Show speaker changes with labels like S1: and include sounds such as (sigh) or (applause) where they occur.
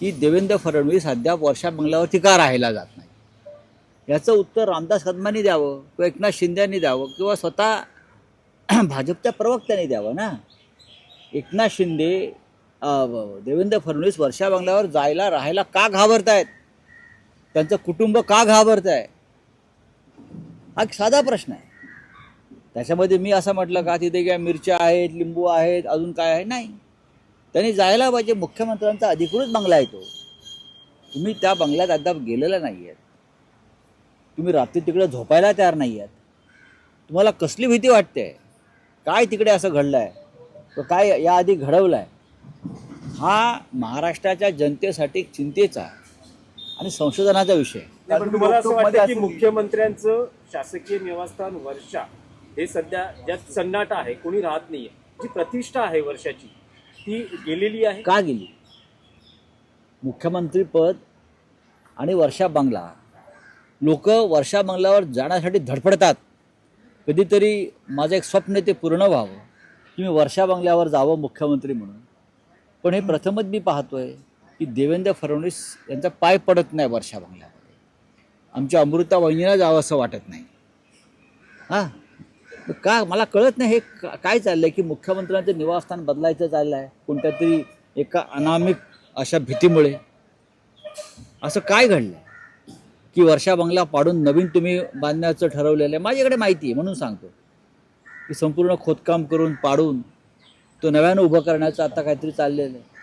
S1: की देवेंद्र फडणवीस अद्याप वर्षा बंगल्यावरती का राहायला जात नाही? याचं उत्तर रामदास कदमांनी द्यावं किंवा एकनाथ शिंदेनी द्यावं किंवा स्वतः (clears throat) भाजपच्या प्रवक्त्यांनी द्यावं ना? एकनाथ शिंदे देवेंद्र फडणवीस वर्षा बंगल्यावर जायला राहायला का घाबरत आहेत त्यांचं कुटुंब का घाबरत आहे हा एक साधा प्रश्न आहे. त्याच्यामध्ये मी असं म्हटलं का तिथे काय मिरच्या आहेत लिंबू आहेत अजून काय आहे? नाही. त्यांनी जायला पाहिजे. मुख्यमंत्र्यांचा अधिकृत बंगला आहे तो. तुम्ही त्या बंगल्यात अद्याप गेलेला नाही आहेत तुम्ही रात्री तिकडे झोपायला तयार नाही आहेत तुम्हाला कसली भीती वाटते? काय तिकडे असं घडलं आहे काय याआधी घडवलं आहे हा महाराष्ट्राच्या जनतेसाठी चिंतेचा आणि संशोधनाचा विषय.
S2: तुम्हाला असं वाटतं की
S3: असं-
S2: मुख्यमंत्र्यांचं शासकीय निवासस्थान वर्षा हे सध्या ज्यात सन्नाटा आहे कोणी राहत नाहीये. जी प्रतिष्ठा आहे वर्षाची ती गेलेली आहे?
S1: का गेली? मुख्यमंत्रीपद आणि वर्षा बंगला. लोक वर्षा बंगल्यावर जाण्यासाठी धडपडतात. कधीतरी माझं एक स्वप्न ते पूर्ण व्हावं. की मी वर्षा बंगल्यावर जावं मुख्यमंत्री म्हणून. पण हे प्रथमच मी पाहतोय की देवेंद्र फडणवीस यांचा पाय पडत नाही वर्षा बंगल्यामध्ये. आमच्या अमृता वहिनीला जावं असं वाटत नाही. हां? का मला कळत नाही हे का- काय चाललं आहे की मुख्यमंत्र्यांचं निवासस्थान बदलायचं चाललं आहे कोणत्या तरी एका अनामिक अशा भीतीमुळे. असं काय घडलं की वर्षा बंगला पाडून नवीन तुम्ही बांधण्याचं ठरवलेलं आहे माझ्याकडे माहिती आहे म्हणून सांगतो. की संपूर्ण खोदकाम करून पाडून तो नव्यानं उभं करण्याचं आता काहीतरी चाललेलं आहे.